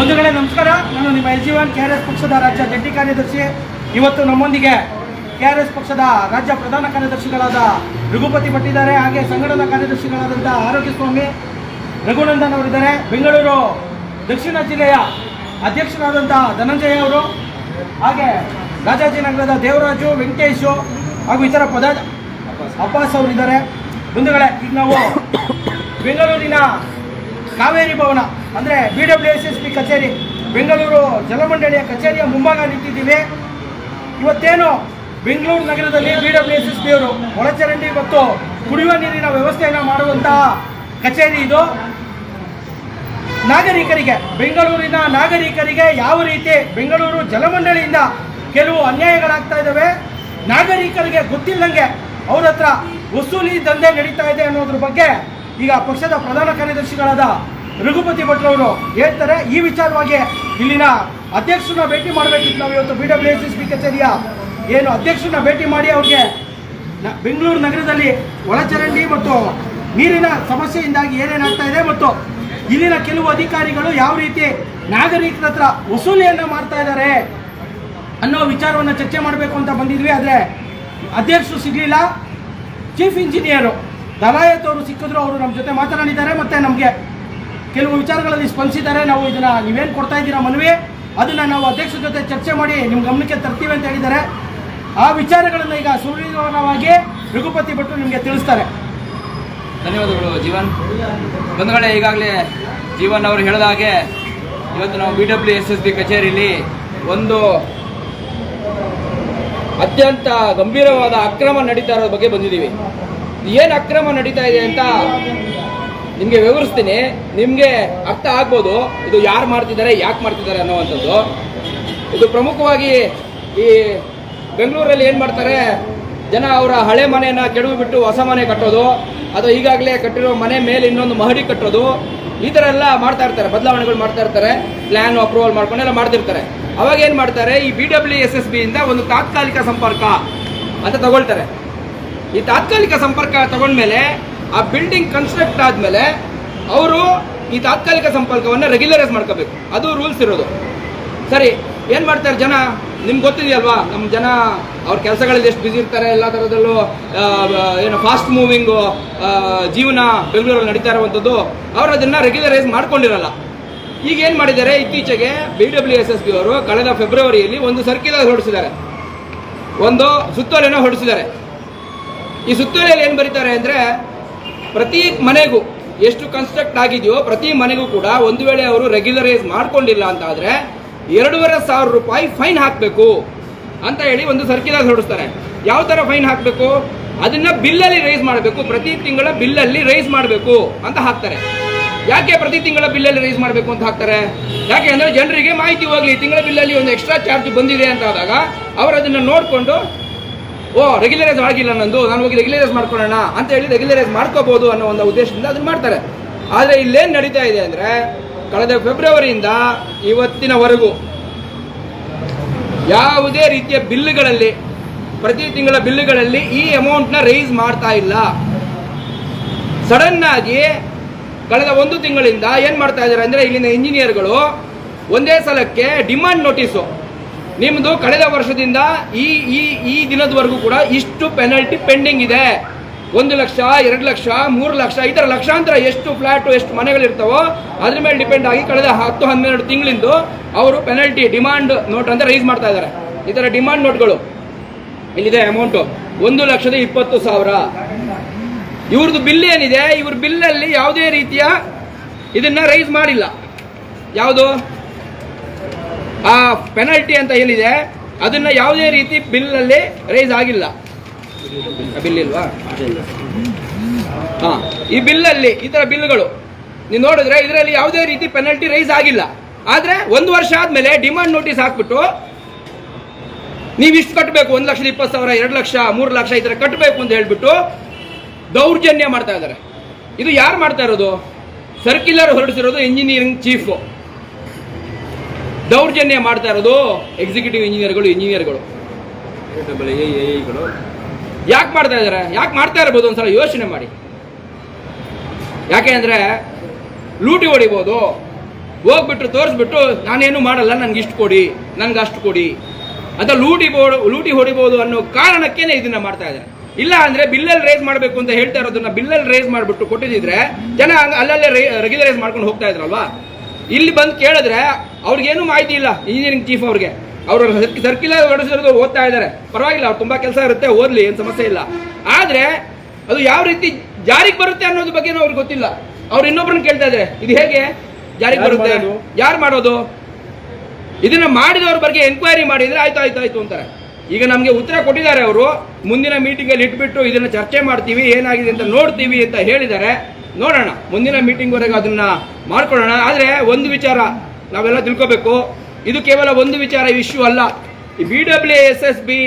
ಬಂಧುಗಳೇ, ನಮಸ್ಕಾರ. ನಾನು ನಿಮ್ಮ L one K R S ಪಕ್ಷದ ರಾಜ್ಯ ಜಂಟಿ ಕಾರ್ಯದರ್ಶಿ. ಇವತ್ತು ನಮ್ಮೊಂದಿಗೆ ಕೆ ಆರ್ ಎಸ್ ಪಕ್ಷದ ರಾಜ್ಯ ಪ್ರಧಾನ ಕಾರ್ಯದರ್ಶಿಗಳಾದ ರಘುಪತಿ ಭಟ್ ಇದ್ದಾರೆ ಹಾಗೆ ಸಂಘಟನಾ ಕಾರ್ಯದರ್ಶಿಗಳಾದಂಥ ಆರೋಗ್ಯ ಸ್ವಾಮಿ ರಘುನಂದನ್ ಅವರಿದ್ದಾರೆ. ಬೆಂಗಳೂರು ದಕ್ಷಿಣ ಜಿಲ್ಲೆಯ ಅಧ್ಯಕ್ಷರಾದಂಥ ಧನಂಜಯ ಅವರು, ಹಾಗೆ ರಾಜಾಜಿನಗರದ ದೇವರಾಜು, ವೆಂಕಟೇಶು ಹಾಗೂ ಇತರ ಪದ ಅಬ್ಬಾಸ್ ಅವರಿದ್ದಾರೆ. ಬಂಧುಗಳೇ, ಈಗ ನಾವು ಬೆಂಗಳೂರಿನ ಕಾವೇರಿ ಭವನ ಅಂದರೆ B W S S P ಕಚೇರಿ, ಬೆಂಗಳೂರು ಜಲಮಂಡಳಿಯ ಕಚೇರಿಯ ಮುಂಭಾಗ ನಿಂತಿದ್ದೀವಿ. ಇವತ್ತೇನು ಬೆಂಗಳೂರು ನಗರದಲ್ಲಿ B W S S P ಅವರು ಒಳಚರಂಡಿ ಮತ್ತು ಕುಡಿಯುವ ನೀರಿನ ವ್ಯವಸ್ಥೆಯನ್ನು ಮಾಡುವಂತಹ ಕಚೇರಿ ಇದು. ನಾಗರಿಕರಿಗೆ, ಬೆಂಗಳೂರಿನ ನಾಗರಿಕರಿಗೆ ಯಾವ ರೀತಿ ಬೆಂಗಳೂರು ಜಲಮಂಡಳಿಯಿಂದ ಕೆಲವು ಅನ್ಯಾಯಗಳಾಗ್ತಾ ಇದ್ದಾವೆ, ನಾಗರಿಕರಿಗೆ ಗೊತ್ತಿಲ್ಲಂಗೆ ಅವ್ರ ಹತ್ರ ವಸೂಲಿ ದಂಧೆ ನಡೀತಾ ಇದೆ ಅನ್ನೋದ್ರ ಬಗ್ಗೆ ಈಗ ಪಕ್ಷದ ಪ್ರಧಾನ ಕಾರ್ಯದರ್ಶಿಗಳಾದ ರಘುಪತಿ ಭಟ್ರವರು ಹೇಳ್ತಾರೆ, ಈ ವಿಚಾರವಾಗಿ ಇಲ್ಲಿನ ಅಧ್ಯಕ್ಷರನ್ನ ಭೇಟಿ ಮಾಡಬೇಕಿತ್ತು ನಾವು ಇವತ್ತು B W S S P ಕಚೇರಿಯ. ಏನು, ಅಧ್ಯಕ್ಷರನ್ನ ಭೇಟಿ ಮಾಡಿ ಅವ್ರಿಗೆ ಬೆಂಗಳೂರು ನಗರದಲ್ಲಿ ಒಳಚರಂಡಿ ಮತ್ತು ನೀರಿನ ಸಮಸ್ಯೆಯಿಂದಾಗಿ ಏನೇನಾಗ್ತಾ ಇದೆ ಮತ್ತು ಇಲ್ಲಿನ ಕೆಲವು ಅಧಿಕಾರಿಗಳು ಯಾವ ರೀತಿ ನಾಗರಿಕರ ಹತ್ರ ವಸೂಲಿಯನ್ನು ಮಾಡ್ತಾ ಇದ್ದಾರೆ ಅನ್ನೋ ವಿಚಾರವನ್ನು ಚರ್ಚೆ ಮಾಡಬೇಕು ಅಂತ ಬಂದಿದ್ವಿ, ಆದರೆ ಅಧ್ಯಕ್ಷರು ಸಿಗಲಿಲ್ಲ. ಚೀಫ್ ಇಂಜಿನಿಯರು ದಲಾಯತ್ ಅವರು ಸಿಕ್ಕಿದ್ರು, ಅವರು ನಮ್ಮ ಜೊತೆ ಮಾತನಾಡಿದ್ದಾರೆ, ಮತ್ತು ನಮಗೆ ಕೆಲವು ವಿಚಾರಗಳಲ್ಲಿ ಸ್ಪಂದಿಸಿದ್ದಾರೆ. ನಾವು ಇದನ್ನು ನೀವೇನು ಕೊಡ್ತಾ ಇದ್ದೀರಾ ಮನವಿ? ಅದನ್ನು ನಾವು ಅಧ್ಯಕ್ಷರ ಜೊತೆ ಚರ್ಚೆ ಮಾಡಿ ನಿಮ್ಮ ಗಮನಕ್ಕೆ ತರ್ತೀವಿ ಅಂತ ಹೇಳಿದ್ದಾರೆ. ಆ ವಿಚಾರಗಳನ್ನು ಈಗ ಸುವಿಧಾನವಾಗಿ ರಘುಪತಿ ಭಟ್ರು ನಿಮಗೆ ತಿಳಿಸ್ತಾರೆ. ಧನ್ಯವಾದಗಳು ಜೀವನ್. ಬಂಧುಗಳೇ, ಈಗಾಗಲೇ ಜೀವನ್ ಅವರು ಹೇಳಿದ ಹಾಗೆ ಇವತ್ತು ನಾವು B W S S B ಕಚೇರಿಯಲ್ಲಿ ಒಂದು ಅತ್ಯಂತ ಗಂಭೀರವಾದ ಅಕ್ರಮ ನಡೀತಾ ಇರೋ ಬಗ್ಗೆ ಬಂದಿದ್ದೀವಿ. ಏನು ಅಕ್ರಮ ನಡೀತಾ ಇದೆ ಅಂತ ನಿಮಗೆ ವಿವರಿಸ್ತೀನಿ. ನಿಮಗೆ ಅರ್ಥ ಆಗ್ಬೋದು. ಇದು ಯಾರು ಮಾಡ್ತಿದ್ದಾರೆ, ಯಾಕೆ ಮಾಡ್ತಿದ್ದಾರೆ ಅನ್ನೋವಂಥದ್ದು. ಇದು ಪ್ರಮುಖವಾಗಿ ಈ ಬೆಂಗಳೂರಲ್ಲಿ ಏನು ಮಾಡ್ತಾರೆ, ಜನ ಅವರ ಹಳೆ ಮನೆಯನ್ನು ಕೆಡವು ಬಿಟ್ಟು ಹೊಸ ಮನೆ ಕಟ್ಟೋದು ಅಥವಾ ಈಗಾಗಲೇ ಕಟ್ಟಿರೋ ಮನೆ ಮೇಲೆ ಇನ್ನೊಂದು ಮಹಡಿ ಕಟ್ಟೋದು, ಈ ಥರ ಎಲ್ಲ ಮಾಡ್ತಾ ಇರ್ತಾರೆ, ಬದಲಾವಣೆಗಳು ಮಾಡ್ತಾ ಇರ್ತಾರೆ ಪ್ಲ್ಯಾನ್ ಅಪ್ರೂವಲ್ ಮಾಡ್ಕೊಂಡೆಲ್ಲ ಮಾಡ್ತಿರ್ತಾರೆ. ಅವಾಗ ಏನು ಮಾಡ್ತಾರೆ, ಈ ಬಿ ಡಬ್ಲ್ಯೂ ಎಸ್ ಎಸ್ ಬಿಯಿಂದ ಒಂದು ತಾತ್ಕಾಲಿಕ ಸಂಪರ್ಕ ಅಂತ ತಗೊಳ್ತಾರೆ. ಈ ತಾತ್ಕಾಲಿಕ ಸಂಪರ್ಕ ತಗೊಂಡ್ಮೇಲೆ ಆ ಬಿಲ್ಡಿಂಗ್ ಕನ್ಸ್ಟ್ರಕ್ಟ್ ಆದಮೇಲೆ ಅವರು ಈ ತಾತ್ಕಾಲಿಕ ಸಂಪರ್ಕವನ್ನು ರೆಗ್ಯುಲರೈಸ್ ಮಾಡ್ಕೋಬೇಕು. ಅದು ರೂಲ್ಸ್ ಇರೋದು. ಸರಿ, ಏನು ಮಾಡ್ತಾರೆ ಜನ? ನಿಮ್ಗೆ ಗೊತ್ತಿದೆಯಲ್ವಾ? ನಮ್ಮ ಜನ ಅವ್ರ ಕೆಲಸಗಳಲ್ಲಿ ಎಷ್ಟು ಬ್ಯುಸಿ ಇರ್ತಾರೆ, ಎಲ್ಲ ಥರದಲ್ಲೂ ಏನು ಫಾಸ್ಟ್ ಮೂವಿಂಗು ಜೀವನ ಬೆಂಗಳೂರಲ್ಲಿ ನಡೀತಾ ಇರುವಂಥದ್ದು ಅವರು ಅದನ್ನು ರೆಗ್ಯುಲರೈಸ್ ಮಾಡ್ಕೊಂಡಿರಲ್ಲ. ಈಗ ಏನು ಮಾಡಿದ್ದಾರೆ? ಇತ್ತೀಚೆಗೆ B W S S B ಅವರು ಕಳೆದ ಫೆಬ್ರವರಿಯಲ್ಲಿ ಒಂದು ಸರ್ಕ್ಯುಲರ್ ಹೊರಡಿಸಿದ್ದಾರೆ ಒಂದು ಸುತ್ತೋಲೆನ ಹೊರಡಿಸಿದ್ದಾರೆ ಈ ಸುತ್ತೋಲೆಯಲ್ಲಿ ಏನು ಬರೀತಾರೆ ಅಂದರೆ ಪ್ರತಿ ಮನೆಗೂ ಎಷ್ಟು ಕನ್ಸ್ಟ್ರಕ್ಟ್ ಆಗಿದೆಯೋ ಪ್ರತಿ ಮನೆಗೂ ಕೂಡ ಒಂದು ವೇಳೆ ಅವರು ರೆಗ್ಯುಲರೈಸ್ ಮಾಡ್ಕೊಂಡಿಲ್ಲ ಅಂತ ಆದರೆ ಎರಡೂವರೆ ಸಾವಿರ ರೂಪಾಯಿ ಫೈನ್ ಹಾಕಬೇಕು ಅಂತ ಹೇಳಿ ಒಂದು ಸರ್ಕ್ಯುಲರ್ ಹೊರಡಿಸ್ತಾರೆ. ಯಾವ ಥರ ಫೈನ್ ಹಾಕಬೇಕು? ಅದನ್ನ ಬಿಲ್ಲಲ್ಲಿ ರೈಸ್ ಮಾಡಬೇಕು, ಪ್ರತಿ ತಿಂಗಳ ಬಿಲ್ಲಲ್ಲಿ ರೈಸ್ ಮಾಡಬೇಕು ಅಂತ ಹಾಕ್ತಾರೆ. ಯಾಕೆ ಪ್ರತಿ ತಿಂಗಳ ಬಿಲ್ಲಲ್ಲಿ ರೈಸ್ ಮಾಡಬೇಕು ಅಂತ ಹಾಕ್ತಾರೆ? ಯಾಕೆ ಅಂದರೆ ಜನರಿಗೆ ಮಾಹಿತಿ ಹೋಗಲಿ, ತಿಂಗಳ ಬಿಲ್ಲಲ್ಲಿ ಒಂದು ಎಕ್ಸ್ಟ್ರಾ ಚಾರ್ಜ್ ಬಂದಿದೆ ಅಂತ ಆದಾಗ ಅವರು ಅದನ್ನು ನೋಡಿಕೊಂಡು ಓ ರೆಗ್ಯುಲರೈಸ್ ಆಗಿಲ್ಲ ನಂದು. ನಾನು ಹೋಗಿ ರೆಗ್ಯುಲರೈಸ್ ಮಾಡ್ಕೊಳ್ಳೋಣ ಅಂತ ಹೇಳಿ ರೆಗ್ಯುಲರೈಸ್ ಮಾಡ್ಕೋಬಹುದು ಅನ್ನೋ ಒಂದು ಉದ್ದೇಶದಿಂದ ಅದನ್ನ ಮಾಡ್ತಾರೆ. ಆದರೆ ಇಲ್ಲೇನು ನಡೀತಾ ಇದೆ ಅಂದರೆ ಕಳೆದ ಫೆಬ್ರವರಿಯಿಂದ ಇವತ್ತಿನವರೆಗೂ ಯಾವುದೇ ರೀತಿಯ ಬಿಲ್ಗಳಲ್ಲಿ ಪ್ರತಿ ತಿಂಗಳ ಬಿಲ್ಗಳಲ್ಲಿ ಈ ಅಮೌಂಟ್ನ ರೈಸ್ ಮಾಡ್ತಾ ಇಲ್ಲ. ಸಡನ್ ಆಗಿ ಕಳೆದ ಒಂದು ತಿಂಗಳಿಂದ ಏನು ಮಾಡ್ತಾ ಇದ್ದಾರೆ ಅಂದರೆ ಇಲ್ಲಿನ ಇಂಜಿನಿಯರ್ಗಳು ಒಂದೇ ಸಲಕ್ಕೆ ಡಿಮಾಂಡ್ ನೋಟಿಸು ನಿಮ್ಮದು ಕಳೆದ ವರ್ಷದಿಂದ ಈ ಈ ಈ ದಿನದವರೆಗೂ ಕೂಡ ಇಷ್ಟು ಪೆನಲ್ಟಿ ಪೆಂಡಿಂಗ್ ಇದೆ. ಒಂದು ಲಕ್ಷ, ಎರಡು ಲಕ್ಷ, ಮೂರು ಲಕ್ಷ, ಈ ಥರ ಲಕ್ಷಾಂತರ ಎಷ್ಟು ಫ್ಲ್ಯಾಟು ಎಷ್ಟು ಮನೆಗಳಿರ್ತಾವೋ ಅದ್ರ ಮೇಲೆ ಡಿಪೆಂಡ್ ಆಗಿ ಕಳೆದ ಹತ್ತು, ಹನ್ನೆರಡು ತಿಂಗಳಿಂದ ಅವರು ಪೆನಲ್ಟಿ ಡಿಮಾಂಡ್ ನೋಟ್ ಅಂತ ರೈಸ್ ಮಾಡ್ತಾ ಇದ್ದಾರೆ. ಈ ಥರ ಡಿಮಾಂಡ್ ನೋಟ್ಗಳು ಇಲ್ಲಿದೆ ಅಮೌಂಟು ಒಂದು ಲಕ್ಷದ ಇಪ್ಪತ್ತು ಸಾವಿರ. ಇವ್ರದ್ದು ಬಿಲ್ ಏನಿದೆ? ಇವ್ರ ಬಿಲ್ಲಲ್ಲಿ ಯಾವುದೇ ರೀತಿಯ ಇದನ್ನು ರೈಸ್ ಮಾಡಿಲ್ಲ. ಯಾವುದು? ಆ ಪೆನಲ್ಟಿ ಅಂತ ಏನಿದೆ ಅದನ್ನ ಯಾವುದೇ ರೀತಿ ಬಿಲ್ಲಲ್ಲಿ ರೈಸ್ ಆಗಿಲ್ಲ. ಬಿಲ್ ಇಲ್ವಾ? ಹಾ, ಈ ಬಿಲ್ಲಲ್ಲಿ ಈ ತರ ಬಿಲ್ಗಳು ನೀವು ನೋಡಿದ್ರೆ ಇದರಲ್ಲಿ ಯಾವುದೇ ರೀತಿ ಪೆನಲ್ಟಿ ರೈಸ್ ಆಗಿಲ್ಲ. ಆದ್ರೆ ಒಂದು ವರ್ಷ ಆದ್ಮೇಲೆ ಡಿಮಾಂಡ್ ನೋಟಿಸ್ ಹಾಕ್ಬಿಟ್ಟು, ನೀವು ಇಷ್ಟು ಕಟ್ಟಬೇಕು ಒಂದು ಲಕ್ಷದ ಇಪ್ಪತ್ತು ಸಾವಿರ, ಎರಡು ಲಕ್ಷ, ಮೂರು ಲಕ್ಷ ಈ ಥರ ಕಟ್ಟಬೇಕು ಅಂತ ಹೇಳ್ಬಿಟ್ಟು ದೌರ್ಜನ್ಯ ಮಾಡ್ತಾ ಇದ್ದಾರೆ. ಇದು ಯಾರು ಮಾಡ್ತಾ ಇರೋದು? ಸರ್ಕ್ಯುಲರ್ ಹೊರಡಿಸಿರೋದು ಇಂಜಿನಿಯರಿಂಗ್ ಚೀಫ್ ದೌರ್ಜನ್ಯ ಮಾಡ್ತಾ ಇರೋದು ಎಕ್ಸಿಕ್ಯೂಟಿವ್ ಇಂಜಿನಿಯರ್ಗಳು ಇಂಜಿನಿಯರ್ಗಳು ಯಾಕೆ ಮಾಡ್ತಾ ಇದ್ದಾರೆ ಯಾಕೆ ಮಾಡ್ತಾ ಇರ್ಬೋದು ಒಂದ್ಸಲ ಯೋಚನೆ ಮಾಡಿ. ಯಾಕೆ ಅಂದ್ರೆ ಲೂಟಿ ಹೊಡಿಬೋದು ಹೋಗ್ಬಿಟ್ಟು ತೋರಿಸ್ಬಿಟ್ಟು ನಾನೇನು ಮಾಡಲ್ಲ ನನ್ಗೆ ಇಷ್ಟು ಕೊಡಿ ನನ್ಗೆ ಅಷ್ಟು ಕೊಡಿ. ಅಂತ ಲೂಟಿ ಲೂಟಿ ಹೊಡಿಬೋದು ಅನ್ನೋ ಕಾರಣಕ್ಕೇನೆ ಇದನ್ನ ಮಾಡ್ತಾ ಇದ್ದಾರೆ ಇಲ್ಲ ಅಂದ್ರೆ ಬಿಲ್ಲಲ್ಲಿ ರೇಸ್ ಮಾಡಬೇಕು ಅಂತ ಹೇಳ್ತಾ ಇರೋದನ್ನ ಬಿಲ್ಲಲ್ಲಿ ರೇಸ್ ಮಾಡಿಬಿಟ್ಟು ಕೊಟ್ಟಿದ್ರೆ ಜನ ಅಲ್ಲಲ್ಲೇ ರೆಗ್ಯುಲರೈಸ್ ಮಾಡ್ಕೊಂಡು ಹೋಗ್ತಾ ಇದ್ರಲ್ವಾ? ಇಲ್ಲಿ ಬಂದು ಕೇಳಿದ್ರೆ ಅವ್ರಿಗೇನು ಮಾಹಿತಿ ಇಲ್ಲ. ಇಂಜಿನಿಯರಿಂಗ್ ಚೀಫ್ ಅವ್ರಿಗೆ. ಅವರು ಸರ್ಕಿಲ್ ಹೊಡೆಸಿರೋದು ಓದ್ತಾ ಇದ್ದಾರೆ. ಪರವಾಗಿಲ್ಲ ಅವ್ರು ತುಂಬಾ ಕೆಲಸ ಇರುತ್ತೆ ಓದ್ಲಿ ಏನು ಸಮಸ್ಯೆ ಇಲ್ಲ. ಆದರೆ ಅದು ಯಾವ ರೀತಿ ಜಾರಿಗೆ ಬರುತ್ತೆ ಅನ್ನೋದ್ರ ಬಗ್ಗೆ ಅವ್ರಿಗೆ ಗೊತ್ತಿಲ್ಲ. ಅವ್ರು ಇನ್ನೊಬ್ರನ್ನ ಕೇಳ್ತಾ ಇದ್ದಾರೆ ಇದು ಹೇಗೆ ಜಾರಿಗೆ ಬರುತ್ತೆ? ಯಾರು ಮಾಡೋದು? ಇದನ್ನ ಮಾಡಿದವ್ರ ಬಗ್ಗೆ ಎನ್ಕ್ವೈರಿ ಮಾಡಿದ್ರೆ ಆಯ್ತು ಆಯ್ತು ಆಯ್ತು ಅಂತಾರೆ. ಈಗ ನಮಗೆ ಉತ್ತರ ಕೊಟ್ಟಿದ್ದಾರೆ ಅವರು ಮುಂದಿನ ಮೀಟಿಂಗ್ ಅಲ್ಲಿ ಇಟ್ಬಿಟ್ಟು ಇದನ್ನ ಚರ್ಚೆ ಮಾಡ್ತೀವಿ ಏನಾಗಿದೆ ಅಂತ ನೋಡ್ತೀವಿ ಅಂತ ಹೇಳಿದ್ದಾರೆ. ನೋಡೋಣ ಮುಂದಿನ ಮೀಟಿಂಗ್ ವರೆಗೆ ಅದನ್ನ ಮಾಡ್ಕೊಳ್ಳೋಣ. ಆದರೆ ಒಂದು ವಿಚಾರ ನಾವೆಲ್ಲ ತಿಳ್ಕೋಬೇಕು. ಇದು ಕೇವಲ ಒಂದು ವಿಚಾರ ಇಶ್ಯೂ ಅಲ್ಲ. ಈ B W S S B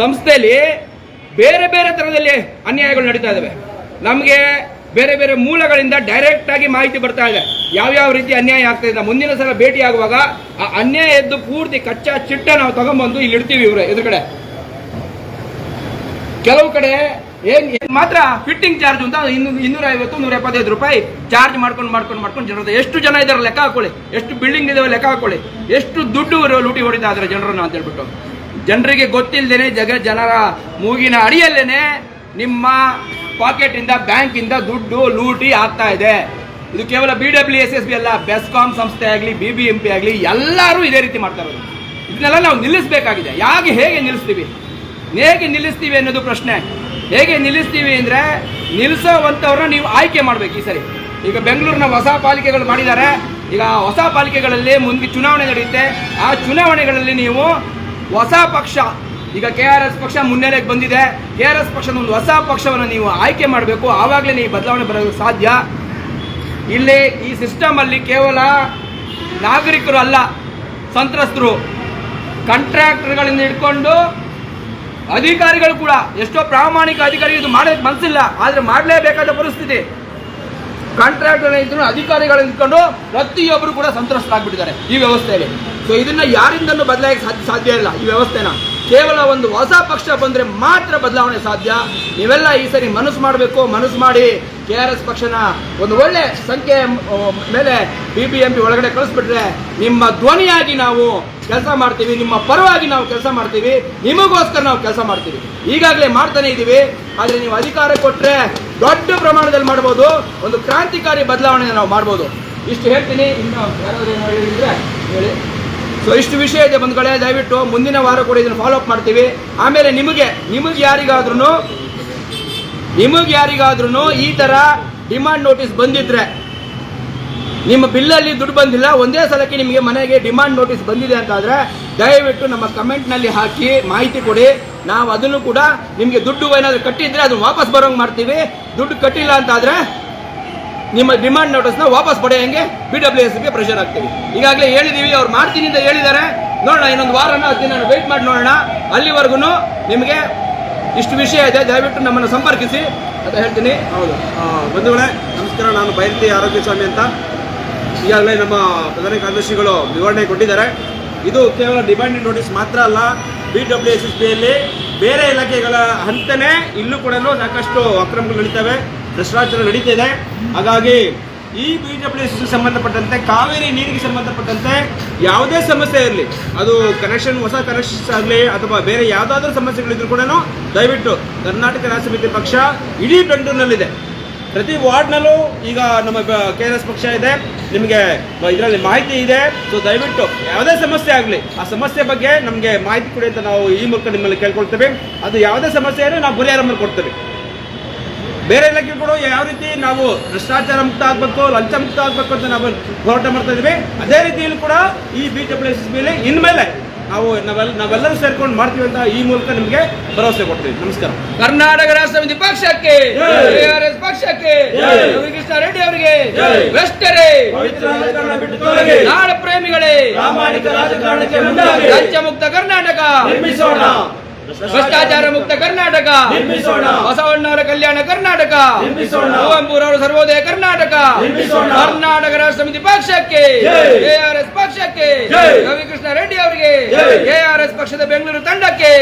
ಸಂಸ್ಥೆಯಲ್ಲಿ ಬೇರೆ ಬೇರೆ ಥರದಲ್ಲಿ ಅನ್ಯಾಯಗಳು ನಡೀತಾ ಇದ್ದಾವೆ ನಮಗೆ ಬೇರೆ ಬೇರೆ ಮೂಲಗಳಿಂದ ಡೈರೆಕ್ಟ್ ಆಗಿ ಮಾಹಿತಿ ಬರ್ತಾ ಇದೆ. ಯಾವ್ಯಾವ ರೀತಿ ಅನ್ಯಾಯ ಆಗ್ತಾ ಇದೆ. ಮುಂದಿನ ಸಲ ಭೇಟಿ ಆಗುವಾಗ ಆ ಅನ್ಯಾಯ ಎದ್ದು ಪೂರ್ತಿ ಕಚ್ಚಾ ಚಿಟ್ಟ ನಾವು ತಗೊಂಡ್ಬಂದು ಇಲ್ಲಿ ಇಡ್ತೀವಿ ಇವ್ರೆ ಎದುರುಗಡೆ. ಕೆಲವು ಕಡೆ ಏನ್ ಏನ್ ಮಾತ್ರ ಫಿಟ್ಟಿಂಗ್ ಚಾರ್ಜ್ ಅಂತ ಇನ್ನೂರ ಇನ್ನೂರ ಐವತ್ತು ನೂರ ಎಪ್ಪತ್ತೈದು ರೂಪಾಯಿ ಚಾರ್ಜ್ ಮಾಡ್ಕೊಂಡು ಮಾಡ್ಕೊಂಡು ಮಾಡ್ಕೊಂಡು ಜನರ ಎಷ್ಟು ಜನ ಇದಾರೆ ಲೆಕ್ಕ ಹಾಕೊಳ್ಳಿ. ಎಷ್ಟು ಬಿಲ್ಡಿಂಗ್ ಇದಾವೆ ಲೆಕ್ಕ ಹಾಕೊಳ್ಳಿ. ಎಷ್ಟು ದುಡ್ಡು ಲೂಟಿ ಹೊಡಿತಾ ಜನರನ್ನು ಅಂತ ಹೇಳ್ಬಿಟ್ಟು. ಜನರಿಗೆ ಗೊತ್ತಿಲ್ಲದೇನೆ ಜಗ ಜನರ ಮೂಗಿನ ಅಡಿಯಲ್ಲೇನೆ ನಿಮ್ಮ ಪಾಕೆಟ್ ಇಂದ ಬ್ಯಾಂಕ್ ಇಂದ ದುಡ್ಡು ಲೂಟಿ ಆಗ್ತಾ ಇದೆ. ಇದು ಕೇವಲ B W S S B ಅಲ್ಲ ಬೆಸ್ಕಾಂ ಸಂಸ್ಥೆ ಆಗಲಿ ಬಿ ಬಿ ಎಂ ಪಿ ಆಗಲಿ, ಎಲ್ಲರೂ ಇದೇ ರೀತಿ ಮಾಡ್ತಾರೆ ಇದನ್ನೆಲ್ಲ ನಾವು ನಿಲ್ಲಿಸಬೇಕಾಗಿದೆ. ಯಾಕೆ ಹೇಗೆ ನಿಲ್ಲಿಸ್ತೀವಿ? ಹೇಗೆ ನಿಲ್ಲಿಸ್ತೀವಿ ಅನ್ನೋದು ಪ್ರಶ್ನೆ. ಹೇಗೆ ನಿಲ್ಲಿಸ್ತೀವಿ ಅಂದರೆ ನಿಲ್ಲಿಸೋವಂಥವ್ರನ್ನ ನೀವು ಆಯ್ಕೆ ಮಾಡಬೇಕು ಈ ಸರಿ. ಈಗ ಬೆಂಗಳೂರಿನ ಹೊಸ ಪಾಲಿಕೆಗಳು ಮಾಡಿದ್ದಾರೆ. ಈಗ ಹೊಸ ಪಾಲಿಕೆಗಳಲ್ಲಿ ಮುಂದೆ ಚುನಾವಣೆ ನಡೆಯುತ್ತೆ. ಆ ಚುನಾವಣೆಗಳಲ್ಲಿ ನೀವು ಹೊಸ ಪಕ್ಷ, ಈಗ ಕೆ ಆರ್ ಎಸ್ ಪಕ್ಷ ಮುನ್ನೆಲೆಗೆ ಬಂದಿದೆ. ಕೆ ಆರ್ ಎಸ್ ಪಕ್ಷದ ಒಂದು ಹೊಸ ಪಕ್ಷವನ್ನು ನೀವು ಆಯ್ಕೆ ಮಾಡಬೇಕು. ಆವಾಗಲೇ ನೀವು ಬದಲಾವಣೆ ಬರೋದು ಸಾಧ್ಯ. ಇಲ್ಲಿ ಈ ಸಿಸ್ಟಮಲ್ಲಿ ಕೇವಲ ನಾಗರಿಕರು ಅಲ್ಲ, ಸಂತ್ರಸ್ತರು ಕಾಂಟ್ರಾಕ್ಟರ್ಗಳಿಂದ ಹಿಡ್ಕೊಂಡು ಅಧಿಕಾರಿಗಳು ಕೂಡ ಎಷ್ಟೋ ಪ್ರಾಮಾಣಿಕ ಅಧಿಕಾರಿಗಳು ಇದು ಮಾಡೋದಕ್ಕೆ ಮನಸ್ಸಿಲ್ಲ ಆದರೆ ಮಾಡಲೇಬೇಕಾದ ಪರಿಸ್ಥಿತಿ. ಕಾಂಟ್ರಾಕ್ಟರ್ ಇದ್ರು ಅಧಿಕಾರಿಗಳು ನಿಂತ್ಕೊಂಡು ಪ್ರತಿಯೊಬ್ಬರು ಕೂಡ ಸಂತ್ರಸ್ತರಾಗ್ಬಿಟ್ಟಿದ್ದಾರೆ ಈ ವ್ಯವಸ್ಥೆಯಲ್ಲಿ. ಸೊ ಇದನ್ನ ಯಾರಿಂದನೂ ಬದಲಾಯಕ್ಕೆ ಸಾಧ್ಯ ಸಾಧ್ಯ ಇಲ್ಲ ಈ ವ್ಯವಸ್ಥೆನ. ಕೇವಲ ಒಂದು ಹೊಸ ಪಕ್ಷ ಬಂದರೆ ಮಾತ್ರ ಬದಲಾವಣೆ ಸಾಧ್ಯ. ನೀವೆಲ್ಲ ಈ ಸರಿ ಮನಸ್ಸು ಮಾಡಬೇಕು, ಮನಸ್ಸು ಮಾಡಿ ಕೆ ಆರ್ ಎಸ್ ಪಕ್ಷನ ಒಂದು ಒಳ್ಳೆ ಸಂಖ್ಯೆ ಮೇಲೆ ಬಿ ಬಿ ಎಂ ಪಿ ಒಳಗಡೆ ಕಳಿಸ್ಬಿಟ್ರೆ ನಿಮ್ಮ ಧ್ವನಿಯಾಗಿ ನಾವು ಕೆಲಸ ಮಾಡ್ತೀವಿ, ನಿಮ್ಮ ಪರವಾಗಿ ನಾವು ಕೆಲಸ ಮಾಡ್ತೀವಿ, ನಿಮಗೋಸ್ಕರ ನಾವು ಕೆಲಸ ಮಾಡ್ತೀವಿ. ಈಗಾಗಲೇ ಮಾಡ್ತಾನೆ ಇದ್ದೀವಿ, ಆದರೆ ನೀವು ಅಧಿಕಾರ ಕೊಟ್ಟರೆ ದೊಡ್ಡ ಪ್ರಮಾಣದಲ್ಲಿ ಮಾಡ್ಬೋದು, ಒಂದು ಕ್ರಾಂತಿಕಾರಿ ಬದಲಾವಣೆ ನಾವು ಮಾಡ್ಬೋದು. ಇಷ್ಟು ಹೇಳ್ತೀನಿ, ಇನ್ನು ಯಾರಾದರೂ ಏನೋ ಹೇಳಿದ್ರೆ ಹೇಳಿ. ಸೊ ಇಷ್ಟು ವಿಷಯ ಇದೆ ಬಂಧುಗಳೇ, ದಯವಿಟ್ಟು ಮುಂದಿನ ವಾರ ಕೂಡ ಇದನ್ನು ಫಾಲೋ ಅಪ್ ಮಾಡ್ತೀವಿ. ಆಮೇಲೆ ನಿಮಗೆ ನಿಮಗೆ ಯಾರಿಗಾದ್ರೂ ನಿಮಗೆ ಯಾರಿಗಾದ್ರೂ ಈ ಥರ ಡಿಮಾಂಡ್ ನೋಟಿಸ್ ಬಂದಿದ್ರೆ, ನಿಮ್ಮ ಬಿಲ್ಲಲ್ಲಿ ದುಡ್ಡು ಬಂದಿಲ್ಲ, ಒಂದೇ ಸಲಕ್ಕೆ ನಿಮಗೆ ಮನೆಗೆ ಡಿಮಾಂಡ್ ನೋಟಿಸ್ ಬಂದಿದೆ ಅಂತಾದರೆ, ದಯವಿಟ್ಟು ನಮ್ಮ ಕಮೆಂಟ್ನಲ್ಲಿ ಹಾಕಿ ಮಾಹಿತಿ ಕೊಡಿ. ನಾವು ಅದನ್ನು ಕೂಡ ನಿಮಗೆ ದುಡ್ಡು ಏನಾದರೂ ಕಟ್ಟಿದ್ರೆ ಅದನ್ನು ವಾಪಸ್ ಬರೋಂಗೆ ಮಾಡ್ತೀವಿ. ದುಡ್ಡು ಕಟ್ಟಿಲ್ಲ ಅಂತಾದ್ರೆ ನಿಮ್ಮ ಡಿಮಾಂಡ್ ನೋಟಿಸ್ನ ವಾಪಸ್ ಪಡೆಯೋಂಗೆ ಬಿ ಡಬ್ಲ್ಯೂ ಎಸ್ ಎಸ್ಗೆ ಪ್ರೆಷರ್ ಆಗ್ತೀವಿ ಈಗಾಗಲೇ ಹೇಳಿದೀವಿ, ಅವ್ರು ಮಾಡ್ತೀನಿ ಅಂತ ಹೇಳಿದ್ದಾರೆ. ನೋಡೋಣ, ಇನ್ನೊಂದು ವಾರನ, ಹತ್ತು ದಿನ ವೆಯ್ಟ್ ಮಾಡಿ ನೋಡೋಣ. ಅಲ್ಲಿವರೆಗೂ ನಿಮಗೆ ಇಷ್ಟು ವಿಷಯ ಇದೆ, ದಯವಿಟ್ಟು ನಮ್ಮನ್ನು ಸಂಪರ್ಕಿಸಿ ಅಂತ ಹೇಳ್ತೀನಿ. ಹೌದು. ಬಂಧುಗಳೇ, ನಮಸ್ಕಾರ, ನಾನು ಬೈರತಿ ಆರೋಗ್ಯ ಸ್ವಾಮಿ ಅಂತ. ಈಗಾಗಲೇ ನಮ್ಮ ಪ್ರಧಾನ ಕಾರ್ಯದರ್ಶಿಗಳು ವಿವರಣೆ ಕೊಟ್ಟಿದ್ದಾರೆ. ಇದು ಕೇವಲ ಡಿಮ್ಯಾಂಡ್ ನೋಟಿಸ್ ಮಾತ್ರ ಅಲ್ಲ ಬಿ ಡಬ್ಲ್ಯೂ ಎಸ್ ಬೇರೆ ಇಲಾಖೆಗಳ ಹಂತನೇ ಇಲ್ಲೂ ಕೂಡ ಸಾಕಷ್ಟು ಅಕ್ರಮಗಳು ನಡೀತವೆ. ಭ್ರಷ್ಟಾಚಾರ ಇದೆ ಹಾಗಾಗಿ ಈ ಬಿ ಡಬ್ಲ್ಯೂ ಎಸ್ ಸಂಬಂಧಪಟ್ಟಂತೆ, ಕಾವೇರಿ ನೀರಿಗೆ ಸಂಬಂಧಪಟ್ಟಂತೆ ಯಾವುದೇ ಸಮಸ್ಯೆ ಇರಲಿ, ಅದು ಕನೆಕ್ಷನ್ ಹೊಸ ಕನೆಕ್ಷನ್ಸ್ ಆಗಲಿ, ಅಥವಾ ಬೇರೆ ಯಾವುದಾದ್ರೂ ಸಮಸ್ಯೆಗಳಿದ್ರು ಕೂಡ ದಯವಿಟ್ಟು ಕರ್ನಾಟಕ ರಾಜ್ಯ ಸಮಿತಿ ಪಕ್ಷ ಇಡೀ ಬೆಂಗಳೂರಿನಲ್ಲಿದೆ. ಪ್ರತಿ ವಾರ್ಡ್ನಲ್ಲೂ ಈಗ ನಮ್ಮ ಕೆ ಆರ್ ಎಸ್ ಪಕ್ಷ ಇದೆ. ನಿಮಗೆ ಇದರಲ್ಲಿ ಮಾಹಿತಿ ಇದೆ. ಸೊ ದಯವಿಟ್ಟು ಯಾವುದೇ ಸಮಸ್ಯೆ ಆಗಲಿ, ಆ ಸಮಸ್ಯೆ ಬಗ್ಗೆ ನಮಗೆ ಮಾಹಿತಿ ಕೊಡಿ ಅಂತ ನಾವು ಈ ಮೂಲಕ ನಿಮ್ಮಲ್ಲಿ ಕೇಳ್ಕೊಳ್ತೇವೆ. ಅದು ಯಾವುದೇ ಸಮಸ್ಯೆ ಇದ್ರೆ ನಾವು ಪರಿಹಾರ ಮಾಡಿಕೊಡ್ತೇವೆ. ಬೇರೆ ಇಲಾಖೆಗಳು ಯಾವ ರೀತಿ ನಾವು ಭ್ರಷ್ಟಾಚಾರ ಮುಕ್ತ ಆಗಬೇಕು ಲಂಚ ಮುಕ್ತ ಆಗಬೇಕು ಅಂತ ನಾವು ಹೋರಾಟ ಮಾಡ್ತಾ ಇದ್ದೀವಿ. ಅದೇ ರೀತಿಯಲ್ಲಿ ಕೂಡ ಈ ಬಿ ಡಬ್ಲ್ಯೂ ಎಸ್ ಮೇಲೆ ಇನ್ಮೇಲೆ ನಾವು ನಾವೆಲ್ಲ ನಾವೆಲ್ಲರೂ ಸೇರ್ಕೊಂಡು ಮಾಡ್ತೀವಿ ಅಂತ ಈ ಮೂಲಕ ನಿಮಗೆ ಭರವಸೆ ಕೊಡ್ತೀವಿ. ನಮಸ್ಕಾರ. ಕರ್ನಾಟಕ ರಾಷ್ಟ್ರ ಸಮಿತಿ ಪಕ್ಷಕ್ಕೆ ಪಕ್ಷಕ್ಕೆ ರೆಡ್ಡಿ ಅವರಿಗೆ. ಭ್ರಷ್ಟರೇ. ನಾಡ ಪ್ರೇಮಿಗಳೇ ಪ್ರಾಮಾಣಿಕ ರಾಜಕಾರಣಕ್ಕೆ ಮುಂದಾಗಿ. ಲಂಚ ಮುಕ್ತ ಕರ್ನಾಟಕ. ನಿರ್ಮಿಸೋಣ. ಭ್ರಷ್ಟಾಚಾರ ಮುಕ್ತ ಕರ್ನಾಟಕ. ಬಸವಣ್ಣವರ ಕಲ್ಯಾಣ ಕರ್ನಾಟಕ. ಕುವೆಂಪುರವರ ಸರ್ವೋದಯ ಕರ್ನಾಟಕ. ಕರ್ನಾಟಕ ರಾಷ್ಟ್ರ ಸಮಿತಿ ಪಕ್ಷಕ್ಕೆ. ಎಆರ್ಎಸ್ ಪಕ್ಷಕ್ಕೆ. ರವಿಕೃಷ್ಣ ರೆಡ್ಡಿ ಅವರಿಗೆ. ಎಆರ್ಎಸ್ ಪಕ್ಷದ ಬೆಂಗಳೂರು ತಂಡಕ್ಕೆ.